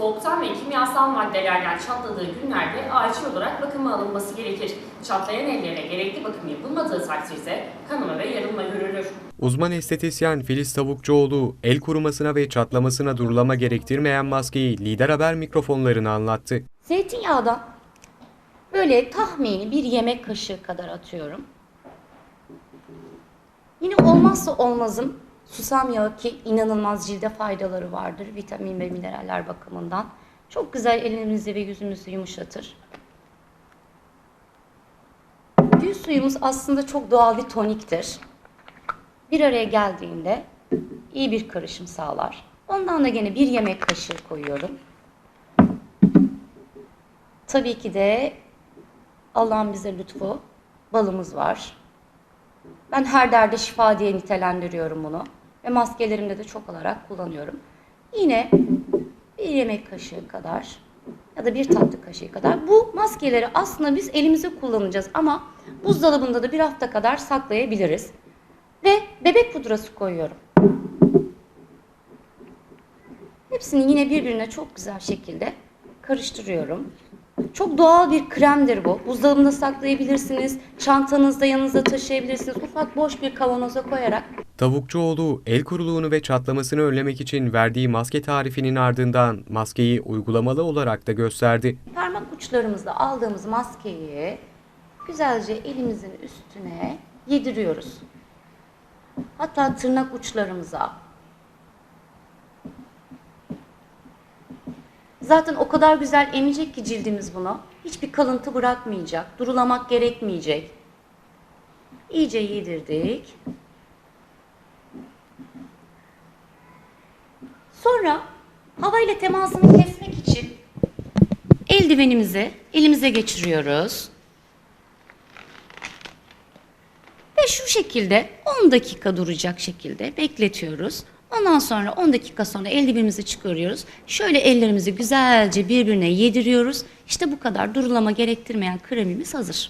soğuktan ve kimyasal maddelerden çatladığı günlerde acil olarak bakıma alınması gerekir. Çatlayan ellere gerekli bakım yapılmadığı takdirde kanama ve yarılma görülür. Uzman estetisyen Filiz Tavukçuoğlu, el kurumasına ve çatlamasına durulama gerektirmeyen maskeyi lider haber mikrofonlarına anlattı. Zeytinyağından böyle tahmini bir yemek kaşığı kadar atıyorum. Yine olmazsa olmazım susam yağı ki inanılmaz cilde faydaları vardır vitamin ve mineraller bakımından. Çok güzel elimizi ve yüzümüzü yumuşatır. Gül suyumuz aslında çok doğal bir toniktir. Bir araya geldiğinde iyi bir karışım sağlar. Ondan da gene bir yemek kaşığı koyuyorum. Tabii ki de Allah'ın bize lütfu, balımız var. Ben her derde şifa diye nitelendiriyorum bunu. Ve maskelerimde de çok olarak kullanıyorum. Yine bir yemek kaşığı kadar ya da bir tatlı kaşığı kadar. Bu maskeleri aslında biz elimize kullanacağız ama buzdolabında da bir hafta kadar saklayabiliriz. Ve bebek pudrası koyuyorum. Hepsini yine birbirine çok güzel şekilde karıştırıyorum. Çok doğal bir kremdir bu. Buzdolabında saklayabilirsiniz, çantanızda yanınızda taşıyabilirsiniz. Ufak boş bir kavanoza koyarak Tavukçuoğlu, el kuruluğunu ve çatlamasını önlemek için verdiği maske tarifinin ardından maskeyi uygulamalı olarak da gösterdi. parmak uçlarımızla aldığımız maskeyi güzelce elimizin üstüne yediriyoruz. Hatta tırnak uçlarımıza. Zaten o kadar güzel emecek ki cildimiz bunu. Hiçbir kalıntı bırakmayacak. Durulamak gerekmeyecek. İyice yedirdik. Sonra havayla temasını kesmek için eldivenimizi elimize geçiriyoruz. Ve şu şekilde 10 dakika duracak şekilde bekletiyoruz. Ondan sonra 10 dakika sonra eldivenimizi çıkarıyoruz. Şöyle ellerimizi güzelce birbirine yediriyoruz. İşte bu kadar durulama gerektirmeyen kremimiz hazır.